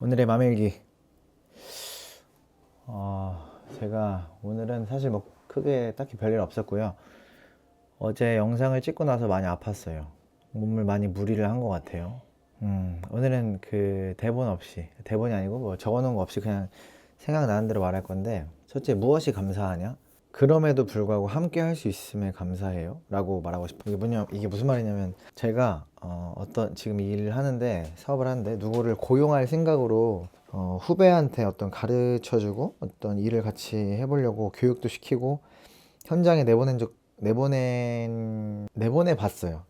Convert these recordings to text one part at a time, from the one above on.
오늘의 맘일기. 어, 제가 오늘은 사실 뭐 크게 딱히 별일 없었고요. 어제 영상을 찍고 나서 많이 아팠어요. 몸을 많이 무리를 한 것 같아요. 음, 오늘은 그 대본 없이, 대본이 아니고 뭐 적어놓은 거 없이 그냥 생각나는 대로 말할 건데, 첫째, 무엇이 감사하냐? 그럼에도 불구하고 함께 할 수 있음에 감사해요. 라고 말하고 싶어요. 이게 뭐냐, 이게 무슨 말이냐면, 제가, 어, 어떤, 지금 이 일을 하는데, 사업을 하는데, 누구를 고용할 생각으로, 어, 후배한테 어떤 가르쳐 주고, 어떤 일을 같이 해보려고 교육도 시키고, 현장에 내보낸 적, 내보낸, 내보내 봤어요.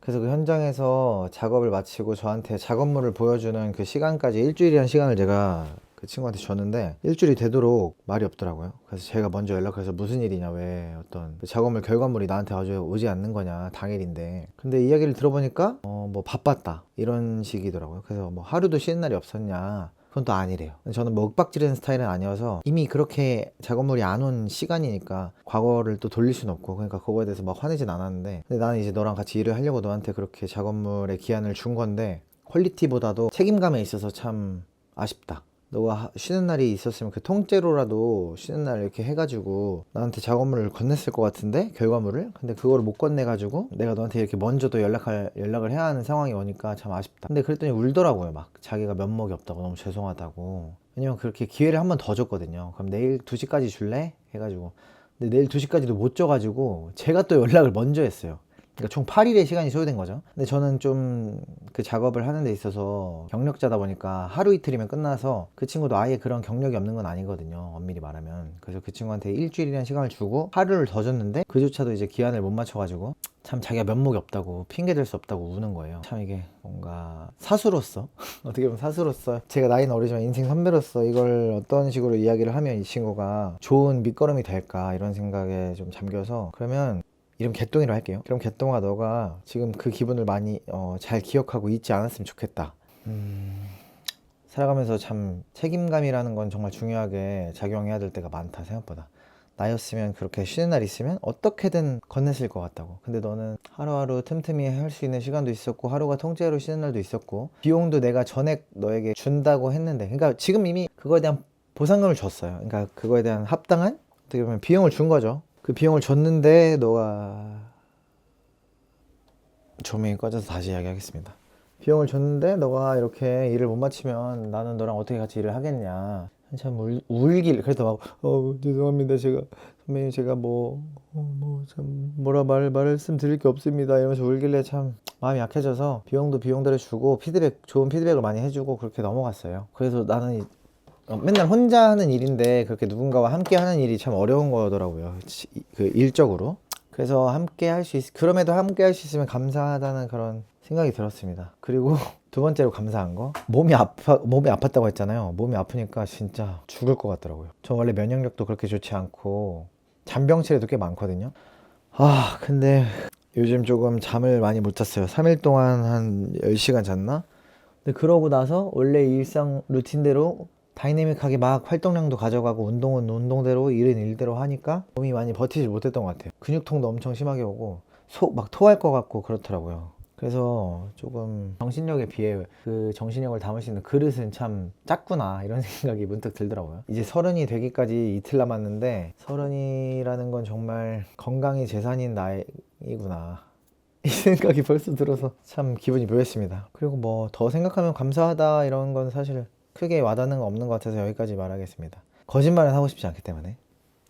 그래서 그 현장에서 작업을 마치고 저한테 작업물을 보여주는 그 시간까지 일주일이라는 시간을 제가 그 친구한테 줬는데 일주일이 되도록 말이 없더라고요. 그래서 제가 먼저 연락해서 무슨 일이냐 왜 어떤 그 작업물 결과물이 나한테 아주 오지 않는 거냐 당일인데 근데 이야기를 들어보니까 어 뭐 바빴다 이런 식이더라고요. 그래서 뭐 하루도 쉬는 날이 없었냐 그건 또 아니래요. 저는 뭐 윽박 지르는 스타일은 아니어서 이미 그렇게 작업물이 안 온 시간이니까 과거를 또 돌릴 수는 없고 그러니까 그거에 대해서 막 화내진 않았는데 근데 나는 이제 너랑 같이 일을 하려고 너한테 그렇게 작업물의 기한을 준 건데 퀄리티보다도 책임감에 있어서 참 아쉽다. 너가 하- 쉬는 날이 있었으면 그 통째로라도 쉬는 날 이렇게 해가지고 나한테 작업물을 건넸을 것 같은데 결과물을 근데 그거를 못 건네가지고 내가 너한테 이렇게 먼저 또 연락할 연락을 해야 하는 상황이 오니까 참 아쉽다. 근데 그랬더니 울더라고요 막 자기가 면목이 없다고 너무 죄송하다고 왜냐면 그렇게 기회를 한 번 더 줬거든요. 그럼 내일 2시까지 줄래? 해가지고 근데 내일 2시까지도 못 줘가지고 제가 또 연락을 먼저 했어요. 그러니까 총 8일의 시간이 소요된 거죠. 근데 저는 좀 그 작업을 하는 데 있어서 경력자다 보니까 하루 이틀이면 끝나서 그 친구도 아예 그런 경력이 없는 건 아니거든요. 엄밀히 말하면. 그래서 그 친구한테 일주일이라는 시간을 주고 하루를 더 줬는데 그조차도 이제 기한을 못 맞춰가지고 참 자기가 면목이 없다고 핑계 댈 수 없다고 우는 거예요. 참 이게 뭔가 사수로서 어떻게 보면 사수로서 제가 나이는 어리지만 인생 선배로서 이걸 어떤 식으로 이야기를 하면 이 친구가 좋은 밑거름이 될까 이런 생각에 좀 잠겨서 그러면 이름 개똥이로 할게요. 그럼 개똥아 너가 지금 그 기분을 많이 어, 잘 기억하고 잊지 않았으면 좋겠다. 음, 살아가면서 참 책임감이라는 건 정말 중요하게 작용해야 될 때가 많다 생각보다. 나였으면 그렇게 쉬는 날 있으면 어떻게든 건넸을 것 같다고. 근데 너는 하루하루 틈틈이 할 수 있는 시간도 있었고 하루가 통째로 쉬는 날도 있었고 비용도 내가 전액 너에게 준다고 했는데 그러니까 지금 이미 그거에 대한 보상금을 줬어요. 그러니까 그거에 대한 합당한 어떻게 보면 비용을 준 거죠. 그 비용을 줬는데 너가 조명이 꺼져서 다시 이야기하겠습니다. 비용을 줬는데 너가 이렇게 일을 못 마치면 나는 너랑 어떻게 같이 일을 하겠냐. 한참 울, 울길 그래도 막 어, 죄송합니다 제가 선배님 제가 뭐뭐참 뭐라 말 말씀 드릴 게 없습니다 이러면서 울길래 참 마음이 약해져서 비용도 비용대로 주고 피드백 좋은 피드백을 많이 해주고 그렇게 넘어갔어요. 그래서 나는 이- 어, 맨날 혼자 하는 일인데 그렇게 누군가와 함께 하는 일이 참 어려운 거더라고요. 지- 그 일적으로. 그래서 함께 할 수 있, 그럼에도 함께 할 수 있으면 감사하다는 그런 생각이 들었습니다. 그리고 두 번째로 감사한 거 몸이 아파 몸이 아팠다고 했잖아요. 몸이 아프니까 진짜 죽을 것 같더라고요. 저 원래 면역력도 그렇게 좋지 않고 잔병치레도 꽤 많거든요. 아 근데 요즘 조금 잠을 많이 못 잤어요. 3일 동안 한 10시간 잤나? 근데 그러고 나서 원래 일상 루틴대로 다이내믹하게 막 활동량도 가져가고 운동은 운동대로 일은 일대로 하니까 몸이 많이 버티지 못했던 것 같아요. 근육통도 엄청 심하게 오고 속 막 토할 것 같고 그렇더라고요. 그래서 조금 정신력에 비해 그 정신력을 담을 수 있는 그릇은 참 작구나 이런 생각이 문득 들더라고요. 이제 서른이 되기까지 이틀 남았는데 서른이라는 건 정말 건강이 재산인 나이구나. 이 생각이 벌써 들어서 참 기분이 묘했습니다. 그리고 뭐 더 생각하면 감사하다 이런 건 사실 크게 와닿는 거 없는 것 같아서 여기까지 말하겠습니다. 거짓말은 하고 싶지 않기 때문에.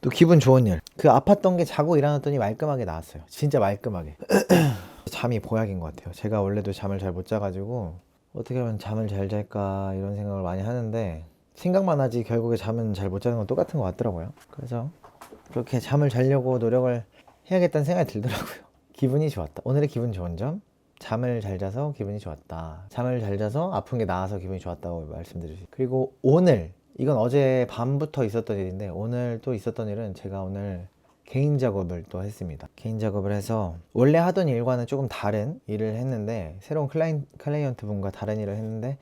또 기분 좋은 일. 그 아팠던 게 자고 일어났더니 말끔하게 나았어요. 진짜 말끔하게. 잠이 보약인 것 같아요. 제가 원래도 잠을 잘 못 자가지고 어떻게 하면 잠을 잘 잘까 이런 생각을 많이 하는데 생각만 하지 결국에 잠은 잘 못 자는 건 똑같은 것 같더라고요. 그래서 그렇게 잠을 자려고 노력을 해야겠다는 생각이 들더라고요. 기분이 좋았다. 오늘의 기분 좋은 점. 잠을 잘 자서 기분이 좋았다. 잠을 잘 자서 아픈 게 나아서 기분이 좋았다고 있어요. 그리고 오늘 이건 어제 밤부터 있었던 일인데 오늘 또 있었던 일은 제가 오늘 개인 작업을 또 했습니다. 개인 작업을 해서 원래 하던 일과는 조금 다른 일을 했는데 새로운 클라이언, 클라이언트 분과 다른 일을 했는데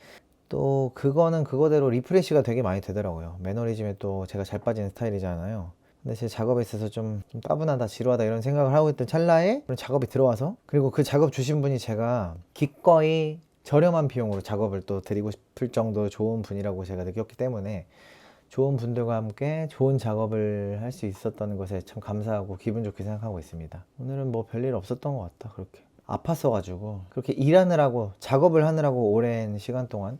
또 그거는 그거대로 리프레시가 되게 많이 되더라고요. 매너리즘에 또 제가 잘 빠지는 스타일이잖아요. 근데 제 작업에 있어서 좀, 좀 따분하다, 지루하다 이런 생각을 하고 있던 찰나에 그런 작업이 들어와서 그리고 그 작업 주신 분이 제가 기꺼이 저렴한 비용으로 작업을 또 드리고 싶을 정도 좋은 분이라고 제가 느꼈기 때문에 좋은 분들과 함께 좋은 작업을 할 수 있었다는 것에 참 감사하고 기분 좋게 생각하고 있습니다. 오늘은 뭐 별일 없었던 것 같다. 그렇게 아팠어가지고 그렇게 일하느라고 작업을 하느라고 오랜 시간 동안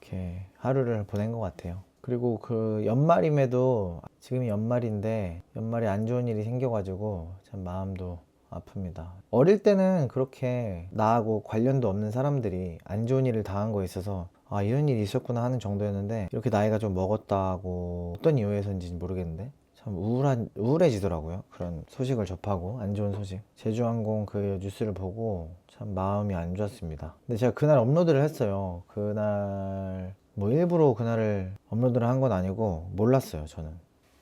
이렇게 하루를 보낸 것 같아요. 그리고 그 연말임에도 지금이 연말인데 연말에 안 좋은 일이 생겨가지고 참 마음도 아픕니다. 어릴 때는 그렇게 나하고 관련도 없는 사람들이 안 좋은 일을 당한 거에 있어서 아 이런 일이 있었구나 하는 정도였는데 이렇게 나이가 좀 먹었다고 어떤 이유에서인지 모르겠는데 참 우울한 우울해지더라고요. 그런 소식을 접하고 안 좋은 소식. 제주항공 그 뉴스를 보고 참 마음이 안 좋았습니다. 근데 제가 그날 업로드를 했어요. 그날 뭐 일부러 그날을 업로드를 한 건 아니고 몰랐어요. 저는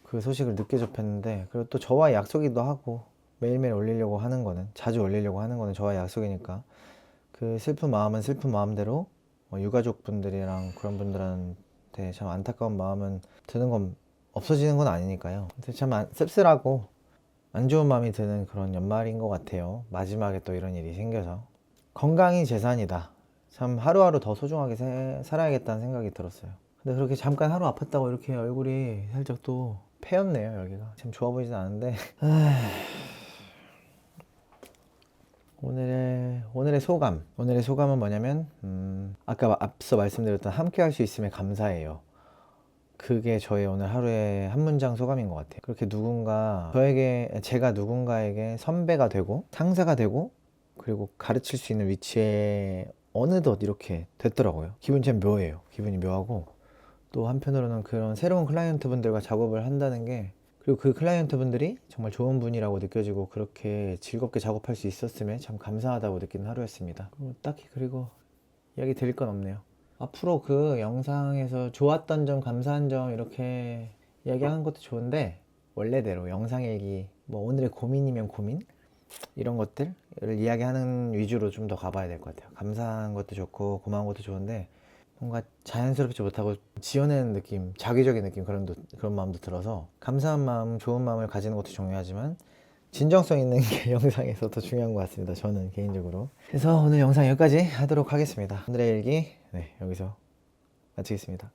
그 소식을 늦게 접했는데 그리고 또 저와 약속이기도 하고 매일매일 올리려고 하는 거는 자주 올리려고 하는 거는 저와 약속이니까 그 슬픈 마음은 슬픈 마음대로 뭐 유가족 분들이랑 그런 분들한테 참 안타까운 마음은 드는 건 없어지는 건 아니니까요. 참 안- 씁쓸하고 안 좋은 마음이 드는 그런 연말인 것 같아요. 마지막에 또 이런 일이 생겨서 건강이 재산이다. 참 하루하루 더 소중하게 세- 살아야겠다는 생각이 들었어요. 근데 그렇게 잠깐 하루 아팠다고 이렇게 얼굴이 살짝 또 패였네요 여기가. 참 좋아 보이진 않은데. 오늘의 오늘의 소감. 오늘의 소감은 뭐냐면 음, 아까 앞서 말씀드렸던 함께 할 수 있음에 감사해요. 그게 저의 오늘 하루의 한 문장 소감인 것 같아요. 그렇게 누군가 저에게 제가 누군가에게 선배가 되고 상사가 되고 그리고 가르칠 수 있는 위치에 어느덧 이렇게 됐더라고요. 기분이 참 묘해요. 기분이 묘하고 또 한편으로는 그런 새로운 클라이언트 분들과 작업을 한다는 게 그리고 그 클라이언트 분들이 정말 좋은 분이라고 느껴지고 그렇게 즐겁게 작업할 수 있었음에 참 감사하다고 느끼는 하루였습니다. 뭐 딱히 그리고 이야기 드릴 건 없네요. 앞으로 그 영상에서 좋았던 점, 감사한 점 이렇게 이야기하는 것도 좋은데 원래대로 영상 얘기, 뭐 오늘의 고민이면 고민 이런 것들을 이야기하는 위주로 좀 더 가봐야 될 것 같아요. 감사한 것도 좋고 고마운 것도 좋은데 뭔가 자연스럽지 못하고 지어내는 느낌, 자기적인 느낌 그런 도- 그런 마음도 들어서 감사한 마음, 좋은 마음을 가지는 것도 중요하지만 진정성 있는 게 영상에서 더 중요한 것 같습니다. 저는 개인적으로. 그래서 오늘 영상 여기까지 하도록 하겠습니다. 오늘의 일기 네 여기서 마치겠습니다.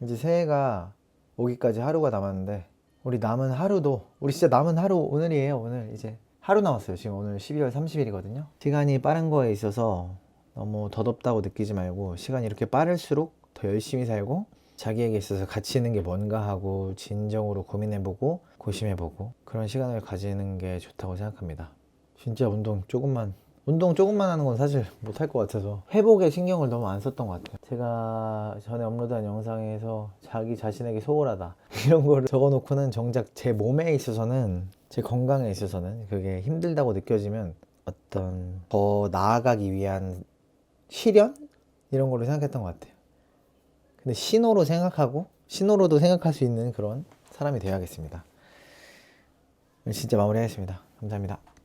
이제 새해가 오기까지 하루가 남았는데 우리 남은 하루도 우리 진짜 남은 하루 오늘이에요. 오늘 이제 하루 남았어요. 지금 오늘 12월 30일이거든요. 시간이 빠른 거에 있어서 너무 더덥다고 느끼지 말고 시간이 이렇게 빠를수록 더 열심히 살고 자기에게 있어서 가치 있는 게 뭔가 하고 진정으로 고민해보고 고심해보고 그런 시간을 가지는 게 좋다고 생각합니다. 진짜 운동 조금만 운동 조금만 하는 건 사실 못할 것 같아서 회복에 신경을 너무 안 썼던 것 같아요. 제가 전에 업로드한 영상에서 자기 자신에게 소홀하다 이런 거를 적어놓고는 정작 제 몸에 있어서는 제 건강에 있어서는 그게 힘들다고 느껴지면 어떤 더 나아가기 위한 시련 이런 걸로 생각했던 것 같아요. 근데 신호로 생각하고 신호로도 생각할 수 있는 그런 사람이 되어야겠습니다. 진짜 마무리하겠습니다. 감사합니다.